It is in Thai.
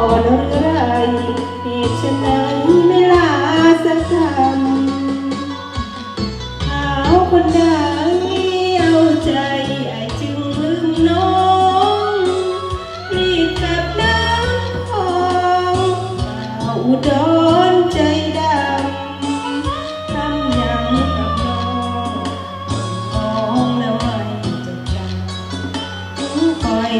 อนเรื่อยเหตุฉันไนไม่ลาสักคำหาคนใดเอาใจไอจึงลืมน้อง รีบกลับน้ำพองเอาอุดรใจดำทำอย่างกับน้องน้องแล้วไม่จดจำถึงคอย